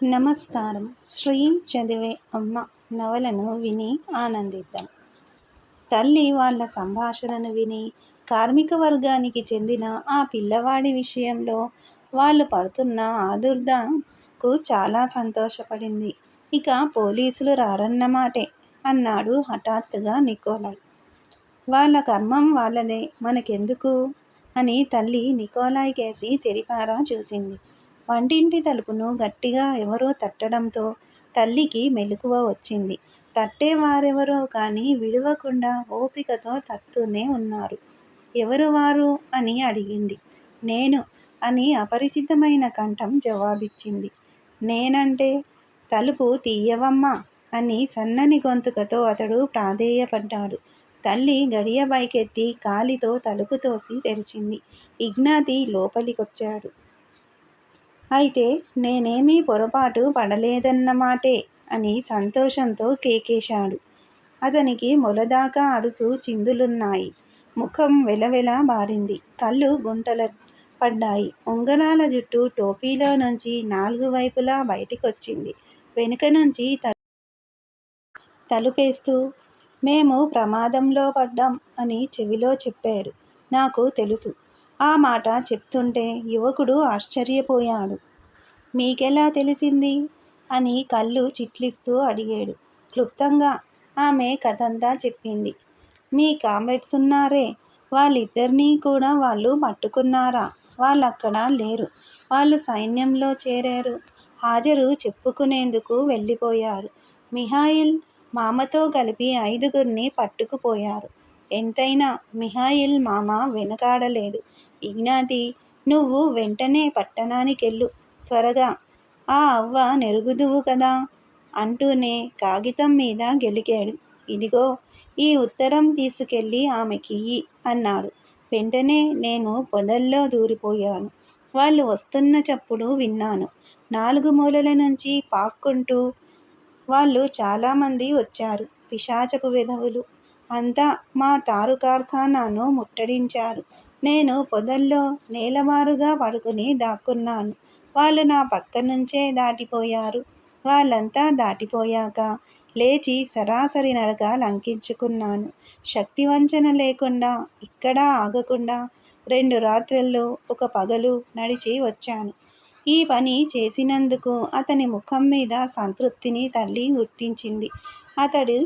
నమస్కారం. శ్రీ చదివే అమ్మ నవలను విని ఆనందిద్దాం. తల్లి వాళ్ళ సంభాషణను విని కార్మిక వర్గానికి చెందిన ఆ పిల్లవాడి విషయంలో వాళ్ళు పడుతున్న ఆదుర్దాకు చాలా సంతోషపడింది. ఇక పోలీసులు రారన్నమాటే అన్నాడు హఠాత్తుగా నికోలాయ్ వాళ్ళ కర్మం వాళ్ళదే మనకెందుకు? అని తల్లి నికోలాయ్ కేసి తెరిపారా చూసింది. వంటింటి తలుపును గట్టిగా ఎవరో తట్టడంతో తల్లికి మెలకువ వచ్చింది. తట్టేవారెవరో కానీ విడవకుండా ఓపికతో తత్తునే ఉన్నారు. ఎవరు వారు? అని అడిగింది. నేను? అని అపరిచితమైన కంఠం జవాబిచ్చింది. నేనంటే? తలుపు తీయవమ్మా! అని సన్నని గొంతుకతో అతడు ప్రాధేయపడ్డాడు. తల్లి గడియ పైకెత్తి కాలితో తలుపు తోసి తెరిచింది. ఇగ్నాతి లోపలికొచ్చాడు. అయితే నేనేమీ పొరపాటు పడలేదన్నమాటే అని సంతోషంతో కేకేశాడు. అతనికి మొలదాకా అడుసు చిందులున్నాయి. ముఖం వెలవెల బారింది. కళ్ళు గుంటల పడ్డాయి. ఉంగరాల జుట్టు టోపీలో నుంచి నాలుగు వైపులా బయటికొచ్చింది. వెనుక నుంచి తలుపేస్తూ మేము ప్రమాదంలో పడ్డాం అని చెవిలో చెప్పాడు. నాకు తెలుసు. ఆ మాట చెప్తుంటే యువకుడు ఆశ్చర్యపోయాడు. మీకెలా తెలిసింది? అని కళ్ళు చిట్లిస్తూ అడిగాడు. క్లుప్తంగా ఆమె కథంతా చెప్పింది. మీ కామ్రేడ్స్ ఉన్నారే వాళ్ళిద్దరినీ కూడా వాళ్ళు పట్టుకున్నారా? వాళ్ళక్కడ లేరు. వాళ్ళు సైన్యంలో చేరారు. హాజరు చెప్పుకునేందుకు వెళ్ళిపోయారు. మిహాయిల్ మామతో కలిపి ఐదుగురిని పట్టుకుపోయారు. ఎంతైనా మిహాయిల్ మామ వెనకాడలేదు ఇజ్ఞాతి నువ్వు వెంటనే పట్టణానికెళ్ళు త్వరగా ఆ అవ్వ నెరుగుదువు కదా అంటూనే కాగితం మీద గెలికాడు. ఇదిగో ఈ ఉత్తరం తీసుకెళ్ళి ఆమెకియ్యి అన్నాడు. వెంటనే నేను పొదల్లో దూరిపోయాను. వాళ్ళు వస్తున్న చప్పుడు విన్నాను. నాలుగు మూలల నుంచి పాక్కుంటూ వాళ్ళు చాలామంది వచ్చారు. పిశాచపు వెధవులు అంతా మా తారు కార్ఖానాను ముట్టడించారు. నేను పొదల్లో నేలమారుగా పడుకుని దాక్కున్నాను. వాళ్ళు నా పక్కనుంచే దాటిపోయారు. వాళ్ళంతా దాటిపోయాక లేచి సరాసరి నడక లంకించుకున్నాను. శక్తివంచన లేకుండా, ఇక్కడా ఆగకుండా రెండు రాత్రుల్లో ఒక పగలు నడిచి వచ్చాను. ఈ పని చేసినందుకు అతని ముఖం మీద సంతృప్తిని తల్లి గుర్తించింది. అతడు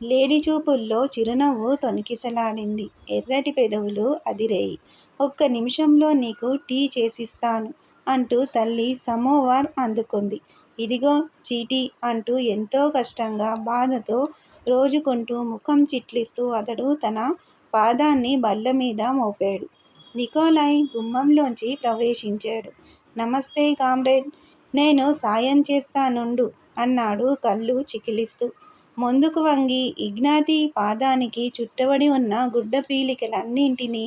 లేడి చూపుల్లో చిరునవ్వు తొణికిసలాడింది. ఎర్రటి పెదవులు అదిరేయి. ఒక్క నిమిషంలో నీకు టీ చేసిస్తాను అంటూ తల్లి సమోవార్ అందుకుంది. ఇదిగో చీటీ అంటూ ఎంతో కష్టంగా బాధతో రోజుకుంటూ ముఖం చిట్లిస్తూ అతడు తన పాదాన్ని బల్ల మీద మోపాడు. నికోలాయ్ గుమ్మంలోంచి ప్రవేశించాడు. నమస్తే కామ్రేడ్! నేను సాయం చేస్తానుండు అన్నాడు కళ్ళు చికిలిస్తూ. ముందుకు వంగి ఇగ్నాతి పాదానికి చుట్టబడి ఉన్న గుడ్డ పీలికలన్నింటినీ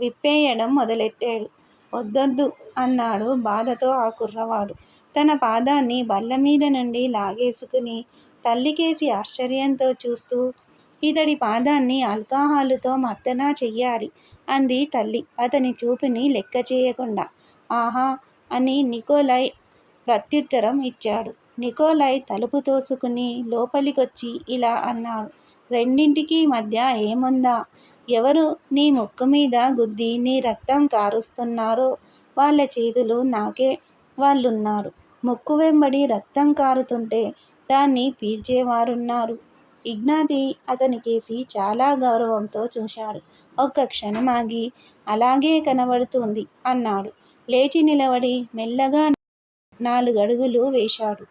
విప్పేయడం మొదలెట్టాడు. వద్దొద్దు అన్నాడు బాధతో ఆ కుర్రవాడు. తన పాదాన్ని బల్ల మీద నుండి లాగేసుకుని తల్లికేసి ఆశ్చర్యంతో చూస్తూ ఇతడి పాదాన్ని ఆల్కహాలుతో మర్దన చెయ్యాలి అంది తల్లి అతని చూపుని లెక్క చేయకుండా ఆహా అని నికోలై ప్రత్యుత్తరం ఇచ్చాడు. నికోలై తలుపు తోసుకుని లోపలికొచ్చి ఇలా అన్నాడు. రెండింటికీ మధ్య ఏముందా? ఎవరు నీ ముక్కు మీద గుద్ది నీ రక్తం కారుస్తున్నారో వాళ్ళ చేతులు నాకే వాళ్ళున్నారు. ముక్కు వెంబడి రక్తం కారుతుంటే దాన్ని పీల్చేవారున్నారు. ఇగ్నాతి అతనికేసి చాలా గౌరవంతో చూశాడు. ఒక్క క్షణమాగి అలాగే కనబడుతుంది అన్నాడు. లేచి నిలబడి మెల్లగా నాలుగడుగులు వేశాడు.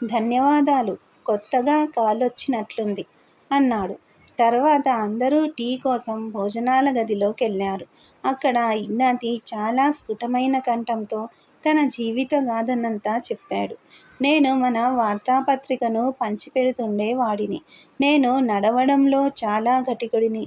ధన్యవాదాలు కొత్తగా కాలొచ్చినట్లుంది అన్నాడు. తర్వాత అందరూ టీ కోసం భోజనాల గదిలోకి వెళ్ళారు అక్కడ ఇన్నాతి చాలా స్ఫుటమైన కంఠంతో తన జీవిత గాథనంతా చెప్పాడు. నేను మన వార్తాపత్రికను పంచిపెడుతుండే వాడిని. నేను నడవడంలో చాలా గటికుడిని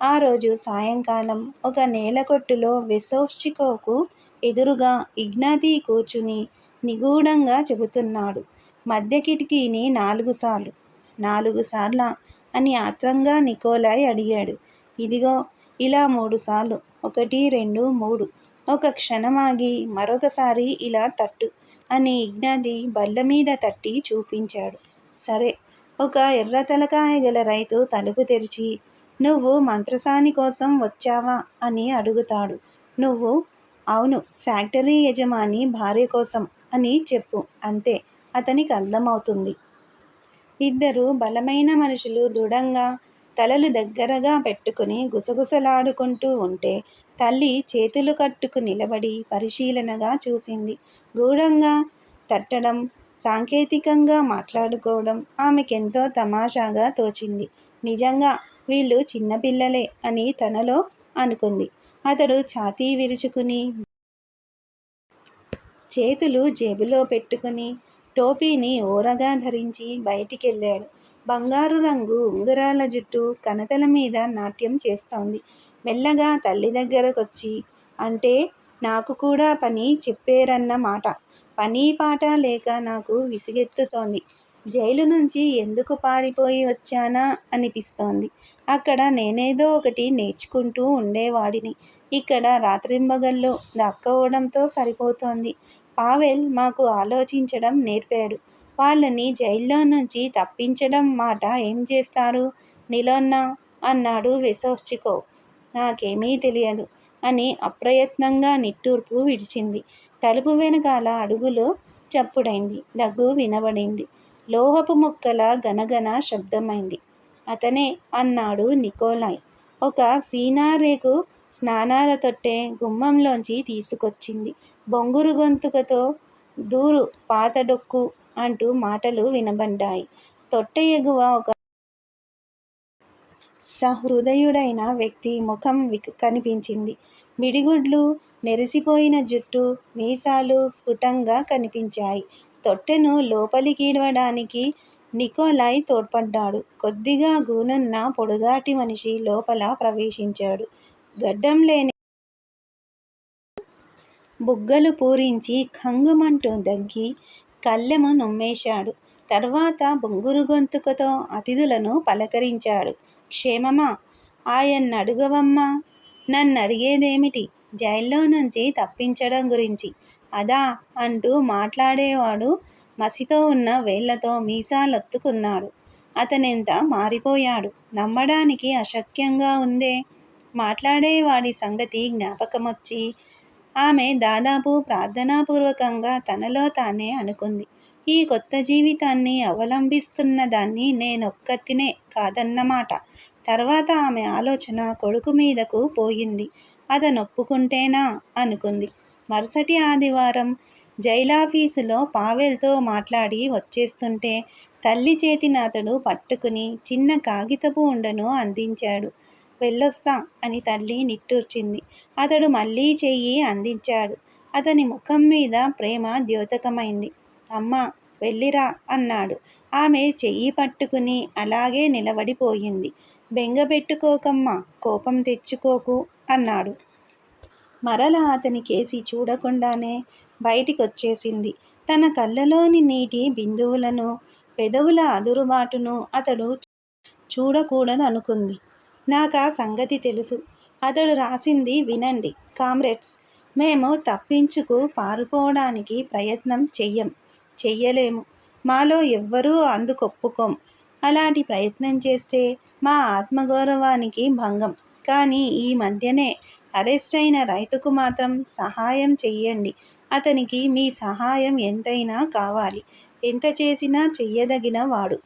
ఆ రోజు సాయంకాలం ఒక నేలకొట్టులో వెసోవ్చికోవ్కు ఎదురుగా ఇగ్నాతి కూర్చుని నిగూఢంగా చెబుతున్నాడు. మధ్య కిటికీని నాలుగు నాలుగుసార్లు. నాలుగుసార్లా? అని ఆత్రంగా నికోలాయ్ అడిగాడు. ఇదిగో ఇలా మూడుసార్లు ఒకటి రెండు మూడు ఒక క్షణమాగి మరొకసారి ఇలా తట్టు అని ఇజ్ఞాది బల్ల మీద తట్టి చూపించాడు. సరే. ఒక ఎర్ర తలకాయ గల రైతు తలుపు తెరిచి నువ్వు మంత్రసాని కోసం వచ్చావా అని అడుగుతాడు. నువ్వు అవును ఫ్యాక్టరీ యజమాని భార్య కోసం అని చెప్పు అంతే అతనికి అర్థమవుతుంది. ఇద్దరు బలమైన మనుషులు దృఢంగా తలలు దగ్గరగా పెట్టుకుని గుసగుసలాడుకుంటూ ఉంటే తల్లి చేతులు కట్టుకు నిలబడి పరిశీలనగా చూసింది. గూఢంగా తట్టడం, సాంకేతికంగా మాట్లాడుకోవడం ఆమెకెంతో తమాషాగా తోచింది. నిజంగా వీళ్ళు చిన్నపిల్లలే అని తనలో అనుకుంది. అతడు ఛాతీ విరుచుకుని చేతులు జేబులో పెట్టుకుని టోపీని ఓరగా ధరించి బయటికెళ్ళాడు. బంగారు రంగు ఉంగరాల జుట్టు కణతల మీద నాట్యం చేస్తోంది. మెల్లగా తల్లి దగ్గరకొచ్చి అంటే నాకు కూడా పని చెప్పేరన్న మాట. పాట లేక నాకు విసుగెత్తుతోంది. జైలు నుంచి ఎందుకు పారిపోయి వచ్చానా అనిపిస్తోంది. అక్కడ నేనేదో ఒకటి నేర్చుకుంటూ ఉండేవాడిని. ఇక్కడ రాత్రింబగల్లో దాక్కోవడంతో సరిపోతోంది. పావెల్ మాకు ఆలోచించడం నేర్పాడు. వాళ్ళని జైల్లో నుంచి తప్పించడం మాట ఏం చేస్తారు నిలోన్నా అన్నాడు వెసోచ్చికోవ్. నాకేమీ తెలియదు అని అప్రయత్నంగా నిట్టూర్పు విడిచింది. తలుపు వెనకాల అడుగులో చప్పుడైంది. దగ్గు వినబడింది. లోహపు ముక్కల గనగన శబ్దమైంది. అతనే అన్నాడు నికోలాయ్. ఒక సీనారేకు స్నానాల తొట్టె గుమ్మంలోంచి తీసుకొచ్చింది. బొంగురు గొంతుకతో దూరు పాతడొక్కు అంటూ మాటలు వినబడ్డాయి. తొట్టె ఎగువ ఒక సహృదయుడైన వ్యక్తి ముఖం కనిపించింది. మిడిగుడ్లు, నెరిసిపోయిన జుట్టు, మీసాలు స్ఫుటంగా కనిపించాయి. తొట్టెను లోపలికీడ్వడానికి నికోలాయ్ తోడ్పడ్డాడు. కొద్దిగా గూనున్న పొడుగాటి మనిషి లోపల ప్రవేశించాడు. గడ్డం లేని బుగ్గలు పూరించి ఖంగుమంటూ దగ్గి కళ్ళెము నుమ్మేశాడు. తర్వాత బొంగురు గొంతుకతో అతిథులను పలకరించాడు. క్షేమమా? నన్ను అడిగేదేమిటి జైల్లో నుంచి తప్పించడం గురించి. అదా అంటూ మాట్లాడేవాడు మసితో ఉన్న వేళ్ళతో మీసాలొత్తుకున్నాడు. అతనెంత మారిపోయాడు. నమ్మడానికి అశక్యంగా ఉందే. మాట్లాడేవాడి సంగతి జ్ఞాపకమొచ్చి ఆమె దాదాపు ప్రార్థనాపూర్వకంగా తనలో తానే అనుకుంది. ఈ కొత్త జీవితాన్ని అవలంబిస్తున్న దాన్ని నేనొక్కతినే కాదన్నమాట. తర్వాత ఆమె ఆలోచన కొడుకు మీదకు పోయింది. అతనొప్పుకుంటేనా అనుకుంది. మరుసటి ఆదివారం జైలాఫీసులో పావెల్తో మాట్లాడి వచ్చేస్తుంటే తల్లి చేతిని అతడు పట్టుకుని చిన్న కాగితపు ఉండను అందించాడు. వెళ్ళొస్తా అని తల్లి నిట్టూర్చింది. అతడు మళ్ళీ చెయ్యి అందించాడు. అతని ముఖం మీద ప్రేమ ద్యోతకమైంది. అమ్మా! వెళ్ళిరా అన్నాడు. ఆమె చెయ్యి పట్టుకుని అలాగే నిలబడిపోయింది. బెంగ పెట్టుకోకమ్మా! కోపం తెచ్చుకోకు అన్నాడు. మరలా అతనికేసి చూడకుండానే బయటికొచ్చేసింది. తన కళ్ళలోని నీటి బిందువులను పెదవుల అదురుబాటును అతడు చూడకూడదనుకుంది. నాకు ఆ సంగతి తెలుసు. అతడు రాసింది వినండి కామ్రేడ్స్! మేము తప్పించుకు పారిపోవడానికి ప్రయత్నం చెయ్యం. చెయ్యలేము. మాలో ఎవ్వరూ అందుకొప్పుకోం. అలాంటి ప్రయత్నం చేస్తే మా ఆత్మగౌరవానికి భంగం. కానీ ఈ మధ్యనే అరెస్ట్ అయిన రైతుకు మాత్రం సహాయం చెయ్యండి. అతనికి మీ సహాయం ఎంతైనా కావాలి. ఎంత చేసినా చెయ్యదగిన వాడు.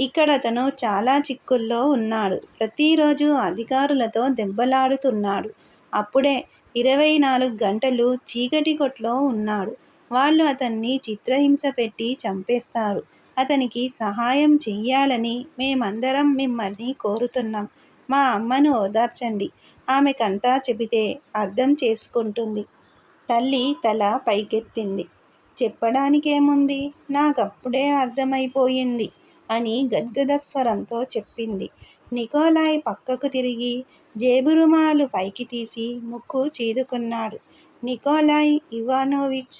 ఇక్కడ అతను చాలా చిక్కుల్లో ఉన్నాడు. ప్రతిరోజు అధికారులతో దెబ్బలాడుతున్నాడు. అప్పుడే ఇరవై నాలుగు గంటలు చీకటి కొట్లో ఉన్నాడు. వాళ్ళు అతన్ని చిత్రహింస పెట్టి చంపేస్తారు. అతనికి సహాయం చెయ్యాలని మేమందరం మిమ్మల్ని కోరుతున్నాం. మా అమ్మను ఓదార్చండి. ఆమెకంతా చెబితే అర్థం చేసుకుంటుంది. తల్లి తల పైకెత్తింది. చెప్పడానికేముంది? నాకప్పుడే అర్థమైపోయింది అని గద్గద స్వరంతో చెప్పింది. నికోలాయ్ పక్కకు తిరిగి జేబురుమాలు పైకి తీసి ముక్కు చీదుకున్నాడు. నికోలాయ్ ఇవానోవిచ్!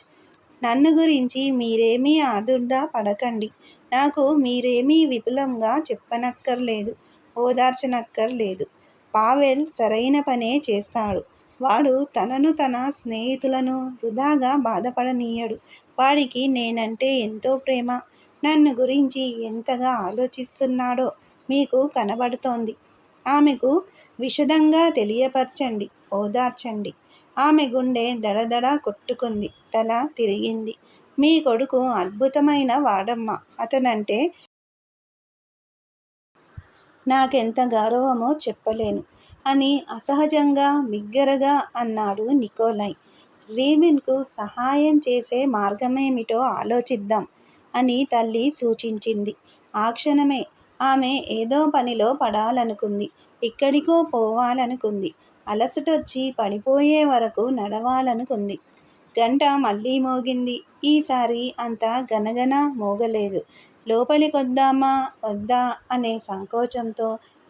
నన్ను గురించి మీరేమీ ఆదుర్దా పడకండి. నాకు మీరేమీ విపులంగా చెప్పనక్కర్లేదు. ఓదార్చనక్కర్లేదు. పావెల్ సరైన పనే చేస్తాడు. వాడు తనను తన స్నేహితులను వృధాగా బాధపడనీయడు వాడికి నేనంటే ఎంతో ప్రేమ నన్ను గురించి ఎంతగా ఆలోచిస్తున్నాడో మీకు కనబడుతోంది. ఆమెకు విషదంగా తెలియపరచండి ఓదార్చండి. ఆమె గుండె దడదడ కొట్టుకుంది తల తిరిగింది. మీ కొడుకు అద్భుతమైన వాడమ్మ అతనంటే నాకెంత గౌరవమో చెప్పలేను అని అసహజంగా బిగ్గరగా అన్నాడు నికోలై. రీమిన్కు సహాయం చేసే మార్గమేమిటో ఆలోచిద్దాం. అని తల్లి సూచించింది. ఆ క్షణమే ఆమె ఏదో పనిలో పడాలనుకుంది. ఎక్కడికో పోవాలనుకుంది. అలసటొచ్చి పడిపోయే వరకు నడవాలనుకుంది. గంట మళ్ళీ మోగింది. ఈసారి అంత గనగన మోగలేదు. లోపలికొద్దామా వద్దా? అనే సంకోచంతో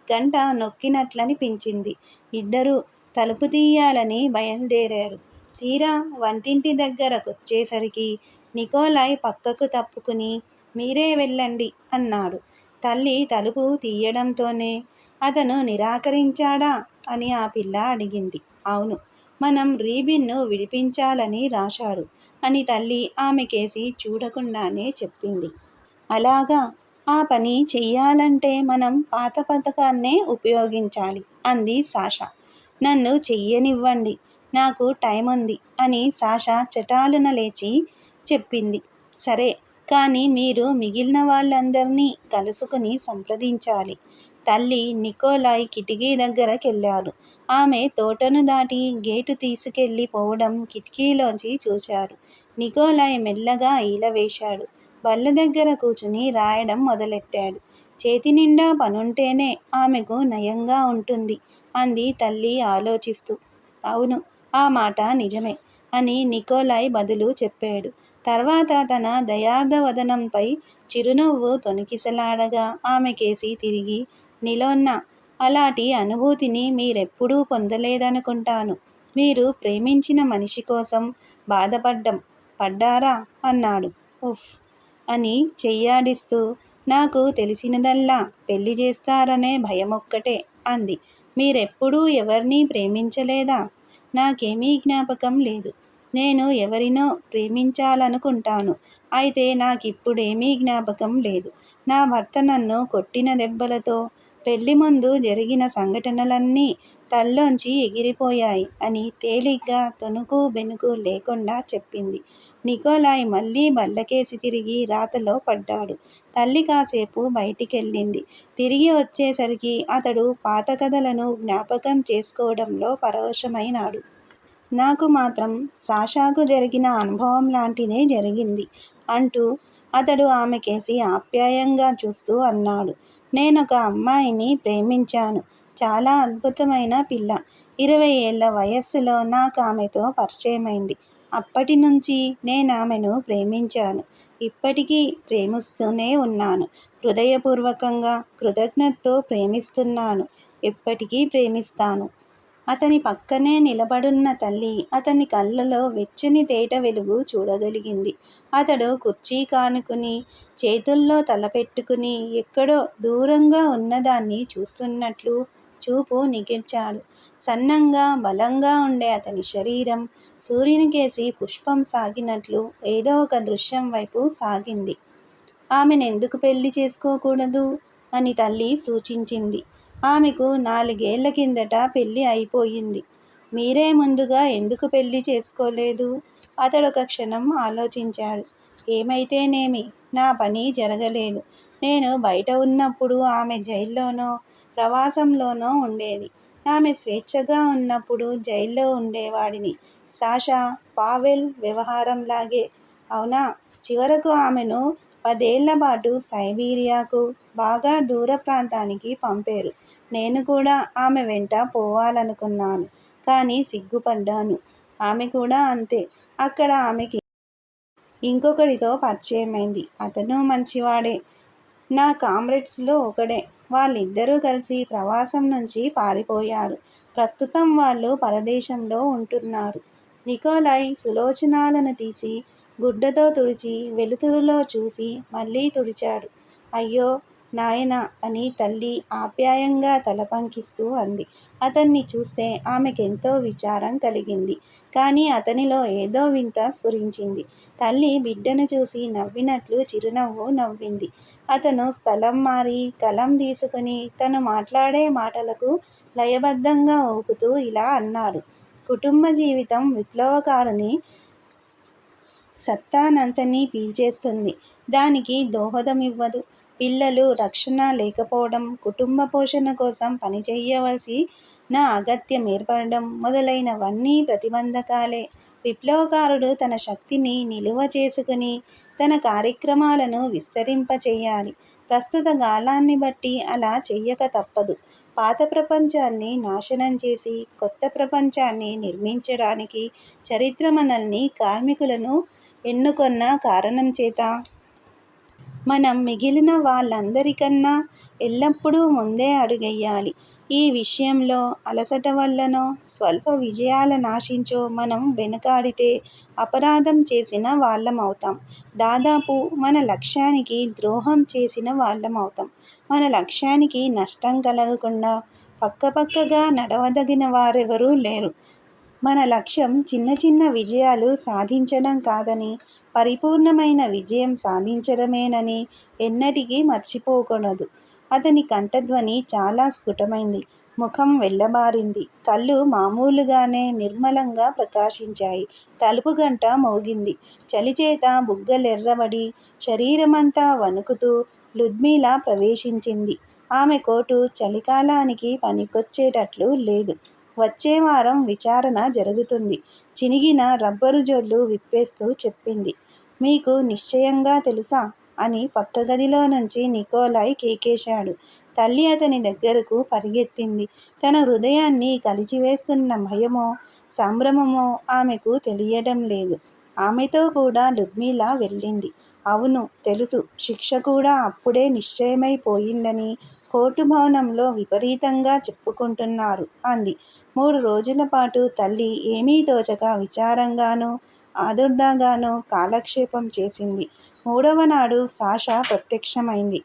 గంట నొక్కినట్లనిపించింది. ఇద్దరూ తలుపు తీయాలని బయలుదేరారు. తీరా వంటింటి దగ్గరకొచ్చేసరికి నికోలాయ్ పక్కకు తప్పుకుని మీరే వెళ్ళండి అన్నాడు. తల్లి తలుపు తీయడంతోనే అతను నిరాకరించాడా? అని ఆ పిల్ల అడిగింది. అవును మనం రీబిన్ను విడిపించాలని రాశాడు అని తల్లి ఆమెకేసి చూడకుండానే చెప్పింది. అలాగా ఆ పని చెయ్యాలంటే మనం పాత పథకాన్నే ఉపయోగించాలి అంది సాష. నన్ను చెయ్యనివ్వండి నాకు టైం ఉంది అని సాష చటాలున లేచి చెప్పింది. సరే కానీ మీరు మిగిలిన వాళ్ళందరినీ కలుసుకుని సంప్రదించాలి. తల్లి నికోలాయ్ కిటికీ దగ్గరకెళ్ళారు ఆమె తోటను దాటి గేటు తీసుకెళ్ళి పోవడం కిటికీలోంచి చూశారు. నికోలాయ్ మెల్లగా ఈలవేశాడు బల్ల దగ్గర కూర్చుని రాయడం మొదలెట్టాడు. చేతి నిండా పనుంటేనే ఆమెకు నయంగా ఉంటుంది అంది తల్లి ఆలోచిస్తూ. అవును ఆ మాట నిజమే అని నికోలాయ్ బదులు చెప్పాడు. తర్వాత తన దయార్థవధనంపై చిరునవ్వు తొణికిసలాడగా ఆమెకేసి తిరిగి నిలోన్న అలాంటి అనుభూతిని మీరెప్పుడూ పొందలేదనుకుంటాను. మీరు ప్రేమించిన మనిషి కోసం బాధపడ్డం పడ్డారా అన్నాడు. ఉఫ్ అని చెయ్యాడిస్తూ నాకు తెలిసినదల్లా పెళ్ళి చేస్తారనే భయమొక్కటే అంది. మీరెప్పుడూ ఎవరినీ ప్రేమించలేదా? నాకేమీ జ్ఞాపకం లేదు. నేను ఎవరినో ప్రేమించాలనుకుంటాను. అయితే నాకిప్పుడేమీ జ్ఞాపకం లేదు. నా భర్త నన్ను కొట్టిన దెబ్బలతో పెళ్ళి ముందు జరిగిన సంఘటనలన్నీ తల్లోంచి ఎగిరిపోయాయి అని తేలిగ్గా తొణుకు బెనుకు లేకుండా చెప్పింది. నికోలాయ్ మళ్ళీ బల్లకేసి తిరిగి రాతలో పడ్డాడు. తల్లి కాసేపు బయటికెళ్ళింది. తిరిగి వచ్చేసరికి అతడు పాత కథలను జ్ఞాపకం చేసుకోవడంలో పరవశమైనాడు నాకు మాత్రం సాషాకు జరిగిన అనుభవం లాంటిదే జరిగింది అంటూ అతడు ఆమెకేసి ఆప్యాయంగా చూస్తూ అన్నాడు. నేనొక అమ్మాయిని ప్రేమించాను. చాలా అద్భుతమైన పిల్ల. ఇరవై ఏళ్ళ వయస్సులో నాకు ఆమెతో పరిచయమైంది. అప్పటి నుంచి నేను ఆమెను ప్రేమించాను. ఇప్పటికీ ప్రేమిస్తూనే ఉన్నాను. హృదయపూర్వకంగా కృతజ్ఞతతో ప్రేమిస్తున్నాను. ఎప్పటికీ ప్రేమిస్తాను. అతని పక్కనే నిలబడున్న తల్లి అతని కళ్ళలో వెచ్చని తేట వెలుగు చూడగలిగింది. అతడు కుర్చీ కానుకుని చేతుల్లో తలపెట్టుకుని ఎక్కడో దూరంగా ఉన్నదాన్ని చూస్తున్నట్లు చూపు నిగిర్చాడు సన్నంగా బలంగా ఉండే అతని శరీరం సూర్యునికేసి పుష్పం సాగినట్లు ఏదో ఒక దృశ్యం వైపు సాగింది. ఆమెను ఎందుకు పెళ్ళి చేసుకోకూడదు? అని తల్లి సూచించింది. ఆమెకు నాలుగేళ్ళ కిందట పెళ్ళి అయిపోయింది. మీరే ముందుగా ఎందుకు పెళ్ళి చేసుకోలేదు? అతడొక క్షణం ఆలోచించాడు. ఏమైతేనేమి? నా పని జరగలేదు. నేను బయట ఉన్నప్పుడు ఆమె జైల్లోనో ప్రవాసంలోనో ఉండేది. ఆమె స్వేచ్ఛగా ఉన్నప్పుడు జైల్లో ఉండేవాడిని. సాషా పావెల్ వ్యవహారంలాగే. అవునా? చివరకు ఆమెను పదేళ్ళ పాటు సైబీరియాకు బాగా దూర ప్రాంతానికి పంపారు. నేను కూడా ఆమె వెంట పోవాలనుకున్నాను కానీ సిగ్గుపడ్డాను. ఆమె కూడా అంతే. అక్కడ ఆమెకి ఇంకొకడితో పరిచయమైంది. అతను మంచివాడే. నా కామ్రేడ్స్లో ఒకడే. వాళ్ళిద్దరూ కలిసి ప్రవాసం నుంచి పారిపోయారు. ప్రస్తుతం వాళ్ళు పరదేశంలో ఉంటున్నారు. నికోలాయ్ సులోచనాలను తీసి గుడ్డతో తుడిచి వెలుతురులో చూసి మళ్ళీ తుడిచాడు. అయ్యో నాయనా అని తల్లి ఆప్యాయంగా తలపంకిస్తూ అంది. అతన్ని చూస్తే ఆమెకెంతో విచారం కలిగింది. కానీ అతనిలో ఏదో వింత స్ఫురించింది. తల్లి బిడ్డను చూసి నవ్వినట్లు చిరునవ్వు నవ్వింది. అతను స్థలం మారి కలం తీసుకుని తను మాట్లాడే మాటలకు లయబద్ధంగా ఊపుతూ ఇలా అన్నాడు. కుటుంబ జీవితం విప్లవకారుని సత్తానంతని పీల్చేస్తుంది. దానికి దోహదమివ్వదు. పిల్లలు, రక్షణ లేకపోవడం, కుటుంబ పోషణ కోసం పనిచెయ్యవలసిన అగత్యం ఏర్పడడం మొదలైనవన్నీ ప్రతిబంధకాలే. విప్లవకారుడు తన శక్తిని నిలువ చేసుకుని తన కార్యక్రమాలను విస్తరింపచేయాలి ప్రస్తుత కాలాన్ని బట్టి అలా చెయ్యక తప్పదు. పాత ప్రపంచాన్ని నాశనం చేసి కొత్త ప్రపంచాన్ని నిర్మించడానికి చరిత్ర మనల్ని కార్మికులను ఎన్నుకొన్న కారణం చేత మనం మిగిలిన వాళ్ళందరికన్నా ఎల్లప్పుడూ ముందే అడుగెయ్యాలి. ఈ విషయంలో అలసట వల్లనో, స్వల్ప విజయాల నాశించో మనం వెనుకాడితే అపరాధం చేసిన వాళ్ళమవుతాం. దాదాపు మన లక్ష్యానికి ద్రోహం చేసిన వాళ్ళమవుతాం. మన లక్ష్యానికి నష్టం కలగకుండా పక్కపక్కగా నడవదగిన వారెవరూ లేరు. మన లక్ష్యం చిన్న చిన్న విజయాలు సాధించడం కాదని, పరిపూర్ణమైన విజయం సాధించడమేనని ఎన్నటికీ మర్చిపోకూడదు. అతని కంఠధ్వని చాలా స్ఫుటమైంది. ముఖం వెళ్ళబారింది. కళ్ళు మామూలుగానే నిర్మలంగా ప్రకాశించాయి. తలుపు గంట మోగింది. చలిచేత బుగ్గలెర్రబడి, శరీరమంతా వణుకుతూ లుద్మిలా ప్రవేశించింది. ఆమె కోటు చలికాలానికి పనికొచ్చేటట్లు లేదు. వచ్చే వారం విచారణ జరుగుతుంది చినిగిన రబ్బరు జొల్లు విప్పేస్తూ చెప్పింది. మీకు నిశ్చయంగా తెలుసా? అని పక్క గదిలో నుంచి నికోలాయ్ కేకేశాడు. తల్లి అతని దగ్గరకు పరిగెత్తింది తన హృదయాన్ని కలిచివేస్తున్న భయమో, సంభ్రమమో ఆమెకు తెలియడం లేదు ఆమెతో కూడా లుగ్మిలా వెళ్ళింది. అవును, తెలుసు. శిక్ష కూడా అప్పుడే నిశ్చయమైపోయిందని కోర్టు భవనంలో విపరీతంగా చెప్పుకుంటున్నారు అంది. మూడు రోజుల పాటు తల్లి ఏమీ తోచక విచారంగానూ, ఆదుర్దాగానూ కాలక్షేపం చేసింది. మూడవ నాడు సాష ప్రత్యక్షమైంది.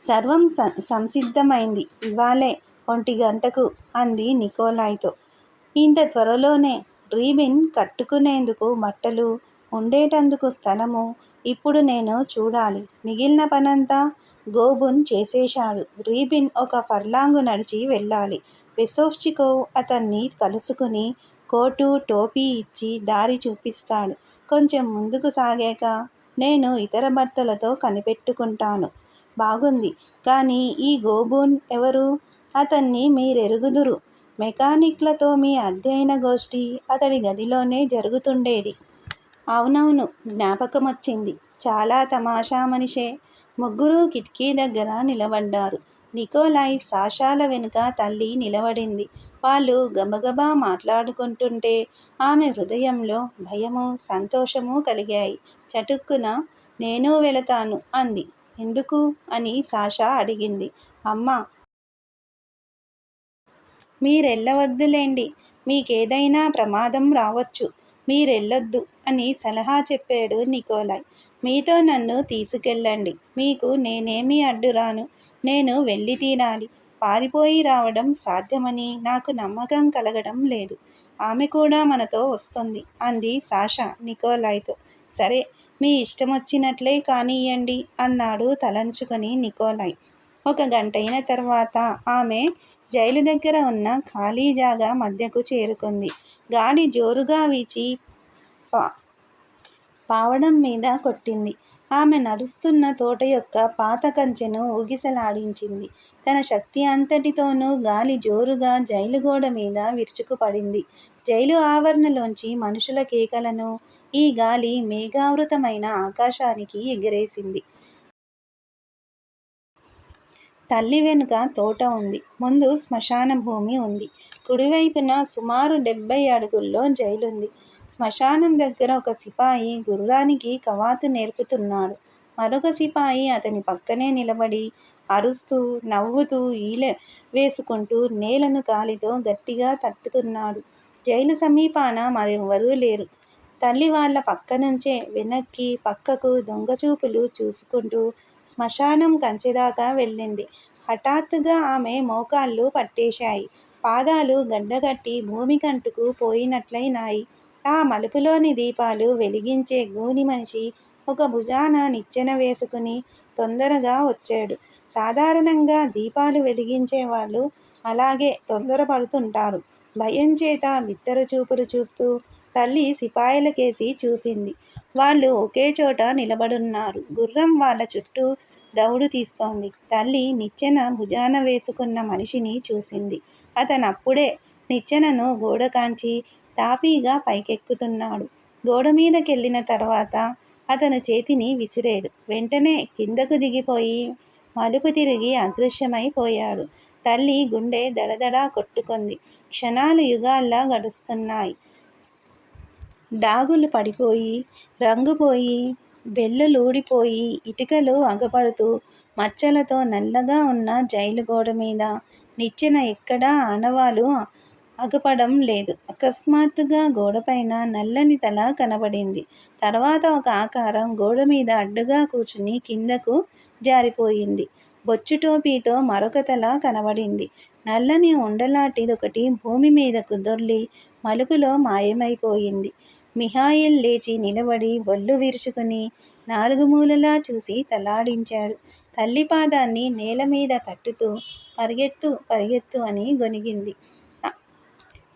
సర్వం సంసిద్ధమైంది. ఇవాళే ఒంటి గంటకు అంది నికోలాయ్తో ఇంత త్వరలోనే? రీబిన్ కట్టుకునేందుకు మట్టలు ఉండేటందుకు స్థలము ఇప్పుడు నేను చూడాలి. మిగిలిన పనంతా గోబున్ చేసేశాడు. రీబిన్ ఒక ఫర్లాంగు నడిచి వెళ్ళాలి. పెసోఫ్చికో అతన్ని కలుసుకుని కోటు, టోపీ ఇచ్చి దారి చూపిస్తాడు. కొంచెం ముందుకు సాగాక నేను ఇతర బట్టలతో కనిపెట్టుకుంటాను. బాగుంది. కానీ ఈ గోబూన్ ఎవరు? అతన్ని మీరెరుగుదురు. మెకానిక్లతో మీ అధ్యయన గోష్ఠి అతడి గదిలోనే జరుగుతుండేది. అవునవును జ్ఞాపకం వచ్చింది చాలా తమాషా మనిషే. ముగ్గురు కిటికీ దగ్గర నిలబడ్డారు. నికోలాయ్, సాషాల వెనుక తల్లి నిలబడింది. వాళ్ళు గబగబా మాట్లాడుకుంటుంటే ఆమె హృదయంలో భయము సంతోషము కలిగాయి. చటుక్కున నేను వెళతాను అంది. ఎందుకు? అని సాషా అడిగింది. అమ్మా! మీరెళ్ళవద్దులేండి మీకేదైనా ప్రమాదం రావచ్చు మీరెళ్ళొద్దు అని సలహా చెప్పాడు నికోలాయ్. మీతో నన్ను తీసుకెళ్ళండి. మీకు నేనేమీ అడ్డురాను. నేను వెళ్ళి తీనాలి పారిపోయి రావడం సాధ్యమని నాకు నమ్మకం కలగడం లేదు. ఆమె కూడా మనతో వస్తుంది అంది సాషా నికోలాయ్తో సరే, మీ ఇష్టమొచ్చినట్లే కానియ్యండి అన్నాడు తలంచుకుని నికోలాయ్. ఒక గంటైన తర్వాత ఆమె జైలు దగ్గర ఉన్న ఖాళీ జాగా మధ్యకు చేరుకుంది. గాలి జోరుగా వీచి పావడం మీద కొట్టింది. ఆమె నడుస్తున్న తోట యొక్క పాత కంచెను ఊగిసలాడించింది. తన శక్తి అంతటితోనూ గాలి జోరుగా జైలు గోడ మీద విరుచుకుపడింది. జైలు ఆవరణలోంచి మనుషుల కేకలను ఈ గాలి మేఘావృతమైన ఆకాశానికి ఎగిరేసింది తల్లి వెనుక తోట ఉంది. ముందు శ్మశానభూమి ఉంది. కుడివైపున సుమారు డెబ్బై అడుగుల్లో జైలుంది. శ్మశానం దగ్గర ఒక సిపాయి గుర్రానికి కవాతు నేర్పుతున్నాడు. మరొక సిపాయి అతని పక్కనే నిలబడి అరుస్తూ, నవ్వుతూ, ఈల వేసుకుంటూ నేలను కాలితో గట్టిగా తట్టుతున్నాడు. జైలు సమీపాన మరెవ్వరూ లేరు. తల్లి వాళ్ళ పక్కనుంచే వెనక్కి పక్కకు దొంగచూపులు చూసుకుంటూ శ్మశానం కంచెదాకా వెళ్ళింది. హఠాత్తుగా ఆమె మోకాళ్ళు పట్టేశాయి. పాదాలు గడ్డకట్టి భూమికంటుకు పోయినట్లయినాయి. ఆ మలుపులోని దీపాలు వెలిగించే గూని మనిషి ఒక భుజాన నిచ్చెన వేసుకుని తొందరగా వచ్చాడు. సాధారణంగా దీపాలు వెలిగించే వాళ్ళు అలాగే తొందరపడుతుంటారు. భయం చేత మిత్తర చూపులు చూస్తూ తల్లి సిపాయిలకేసి చూసింది. వాళ్ళు ఒకే చోట నిలబడున్నారు. గుర్రం వాళ్ళ చుట్టూ దవుడు తీస్తోంది. తల్లి నిచ్చెన భుజాన వేసుకున్న మనిషిని చూసింది. అతనప్పుడే నిచ్చెనను గోడ కాంచి తాపీగా పైకెక్కుతున్నాడు. గోడ మీదకెళ్ళిన తర్వాత అతను చేతిని విసిరేడు. వెంటనే కిందకు దిగిపోయి మలుపు తిరిగి అదృశ్యమైపోయాడు తల్లి గుండె దడదడా కొట్టుకుంది. క్షణాలు యుగాల్లా గడుస్తున్నాయి. డాగులు పడిపోయి, రంగుపోయి, బెల్లులూడిపోయి, ఇటుకలు అగపడుతూ, మచ్చలతో నల్లగా ఉన్న జైలు గోడ మీద నిచ్చెన ఎక్కడా ఆనవాలు అగపడం లేదు. అకస్మాత్తుగా గోడపైన నల్లని తల కనబడింది. తర్వాత ఒక ఆకారం గోడ మీద అడ్డుగా కూర్చుని కిందకు జారిపోయింది. బొచ్చు టోపీతో మరొక తల కనబడింది. నల్లని ఉండలాంటిదొకటి భూమిమీదకు దొర్లి మలుపులో మాయమైపోయింది. మిహాయిల్ లేచి నిలబడి ఒళ్ళు విరుచుకుని నాలుగు మూలలా చూసి తలాడించాడు. తల్లి పాదాన్ని నేల మీద తట్టుతూ పరిగెత్తు పరిగెత్తు అని గొణిగింది.